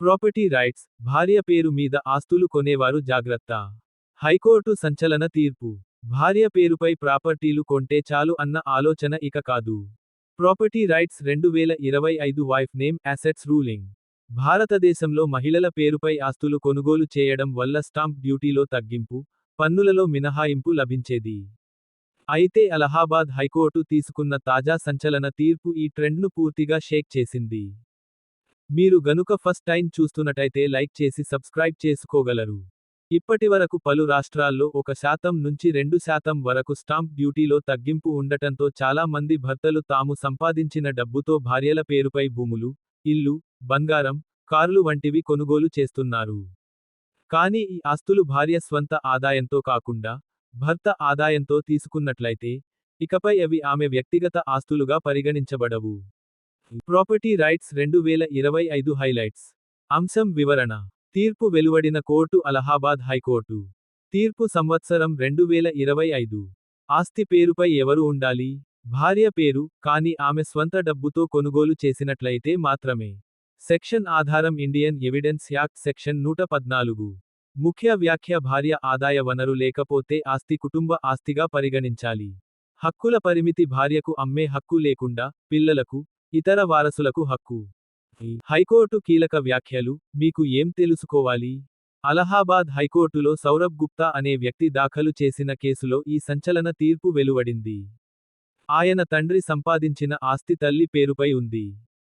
Property rights భార్య పేరు మీద ఆస్తులు కొనేవారు జాగ్రత్త. హైకోర్టు సంచలన తీర్పు. భార్య పేరుపై ప్రాపర్టీలు కొంటే చాలు అన్న ఆలోచన ఇక కాదు. ప్రాపర్టీ రైట్స్ రెండు వేల ఇరవై ఐదు వైఫ్ నేమ్ అసెట్స్ రూలింగ్ భారతదేశంలో మహిళల పేరుపై ఆస్తులు కొనుగోలు చేయడం వల్ల స్టాంప్ డ్యూటీలో తగ్గింపు పన్నులలో మినహాయింపు లభించేది. అయితే అలహాబాద్ హైకోర్టు తీసుకున్న తాజా సంచలన తీర్పు ఈ ట్రెండ్ను పూర్తిగా షేక్ చేసింది. మీరు గనుక ఫస్ట్ టైం చూస్తున్నట్టయితే లైక్ చేసి సబ్స్క్రైబ్ చేసుకోగలరు. ఇప్పటివరకు పలు రాష్ట్రాల్లో ఒక శాతం నుంచి రెండు శాతం వరకు స్టాంప్ డ్యూటీలో తగ్గింపు ఉండటంతో చాలా మంది భర్తలు తాము సంపాదించిన డబ్బుతో భార్యల పేరుపై భూములు ఇల్లు బంగారం కార్లు వంటివి కొనుగోలు చేస్తున్నారు. కానీ ఈ ఆస్తులు భార్య స్వంత ఆదాయంతో కాకుండా భర్త ఆదాయంతో తీసుకున్నట్లయితే ఇకపై అవి ఆమె వ్యక్తిగత ఆస్తులుగా పరిగణించబడవు. ప్రాపర్టీ రైట్స్ రెండు వేల ఇరవై ఐదు హైలైట్స్. అంశం వివరణ. తీర్పు వెలువడిన కోర్టు అలహాబాద్ హైకోర్టు. తీర్పు సంవత్సరం రెండు వేల ఇరవై ఐదు. ఆస్తి పేరుపై ఎవరు ఉండాలి? భార్య పేరు కానీ ఆమె స్వంత డబ్బుతో కొనుగోలు చేసినట్లయితే మాత్రమే. సెక్షన్ ఆధారం ఇండియన్ ఎవిడెన్స్ యాక్ట్ సెక్షన్ నూట పద్నాలుగు. ముఖ్య వ్యాఖ్య భార్య ఆదాయ వనరు లేకపోతే ఆస్తి కుటుంబ ఆస్తిగా పరిగణించాలి. హక్కుల పరిమితి భార్యకు అమ్మే హక్కు లేకుండా పిల్లలకు ఇతర వారసులకు హక్కు. హైకోర్టు కీలక వ్యాఖ్యలు మీకు ఏం తెలుసుకోవాలి? అలహాబాద్ హైకోర్టులో సౌరభ్ గుప్తా అనే వ్యక్తి దాఖలు చేసిన కేసులో ఈ సంచలన తీర్పు వెలువడింది. ఆయన తండ్రి సంపాదించిన ఆస్తి తల్లి పేరుపై ఉంది.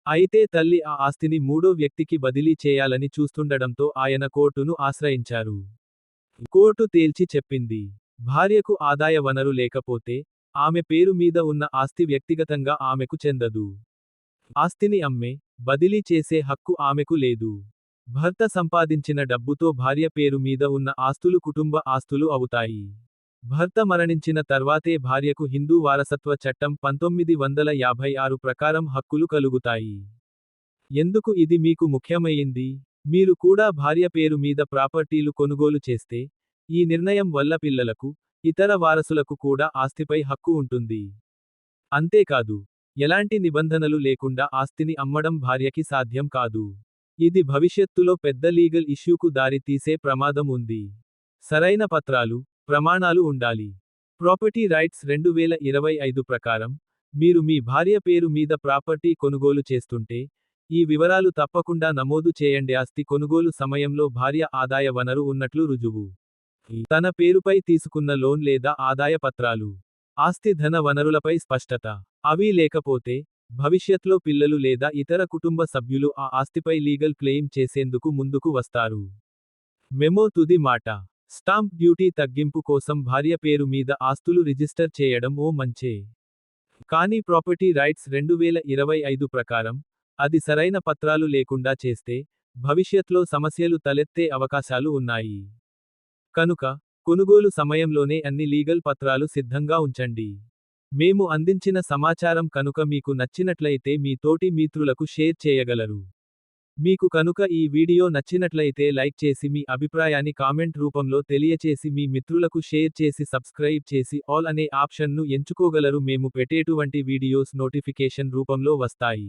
అయితే తల్లి ఆ ఆస్తిని మూడో వ్యక్తికి బదిలీ చేయాలని చూస్తుండడంతో ఆయన కోర్టును ఆశ్రయించారు. కోర్టు తేల్చి చెప్పింది. భార్యకు ఆదాయ వనరు లేకపోతే ఆమె పేరు మీద ఉన్న ఆస్తి వ్యక్తిగతంగా ఆమెకు చెందదు. ఆస్తిని అమ్మే బదిలీ చేసే హక్కు ఆమెకు లేదు. భర్త సంపాదించిన డబ్బుతో భార్య పేరు మీద ఉన్న ఆస్తులు కుటుంబ ఆస్తులు అవుతాయి. భర్త మరణించిన తర్వాతే భార్యకు హిందూ వారసత్వ చట్టం పంతొమ్మిది వందల యాభై ఆరు ప్రకారం హక్కులు కలుగుతాయి. ఎందుకు ఇది మీకు ముఖ్యమైంది? మీరు కూడా భార్య పేరు మీద ప్రాపర్టీలు కొనుగోలు చేస్తే ఈ నిర్ణయం వల్ల పిల్లలకు ఇతర వారసులకు కూడా ఆస్తిపై హక్కు ఉంటుంది. అంతేకాదు ఎలాంటి నిబంధనలు లేకుండా ఆస్తిని అమ్మడం భార్యకి సాధ్యం కాదు. ఇది భవిష్యత్తులో పెద్ద లీగల్ ఇష్యూకు దారితీసే ప్రమాదం ఉంది. సరైన పత్రాలు ప్రమాణాలు ఉండాలి. ప్రాపర్టీ రైట్స్ రెండు వేల ఇరవై ఐదు ప్రకారం మీరు మీ భార్య పేరు మీద ప్రాపర్టీ కొనుగోలు చేస్తుంటే ఈ వివరాలు తప్పకుండా నమోదు చేయండి. ఆస్తి కొనుగోలు సమయంలో భార్య ఆదాయ వనరు ఉన్నట్లు రుజువు. తన పేరుపై తీసుకున్న లోన్ లేదా ఆదాయ పత్రాలు. ఆస్తి ధన వనరులపై స్పష్టత. అవి లేకపోతే భవిష్యత్లో పిల్లలు లేదా ఇతర కుటుంబ సభ్యులు ఆ ఆస్తిపై లీగల్ క్లెయిమ్ చేసేందుకు ముందుకు వస్తారు. మెమో తుది మాట. స్టాంప్ డ్యూటీ తగ్గింపు కోసం భార్య పేరు మీద ఆస్తులు రిజిస్టర్ చేయడం ఓ మంచే. కానీ ప్రాపర్టీ రైట్స్ రెండు వేల ఇరవై ఐదు ప్రకారం అది సరైన పత్రాలు లేకుండా చేస్తే భవిష్యత్లో సమస్యలు తలెత్తే అవకాశాలు ఉన్నాయి. కనుక కొనుగోలు సమయంలోనే అన్ని లీగల్ పత్రాలు సిద్ధంగా ఉంచండి. మేము అందించిన సమాచారం కనుక మీకు నచ్చినట్లయితే మీ తోటి మిత్రులకు షేర్ చేయగలరు. మీకు కనుక ఈ వీడియో నచ్చినట్లయితే లైక్ చేసి మీ అభిప్రాయాన్ని కామెంట్ రూపంలో తెలియచేసి మీ మిత్రులకు షేర్ చేసి సబ్స్క్రైబ్ చేసి ఆల్ అనే ఆప్షన్ను ఎంచుకోగలరు. మేము పెట్టేటువంటి వీడియోస్ నోటిఫికేషన్ రూపంలో వస్తాయి.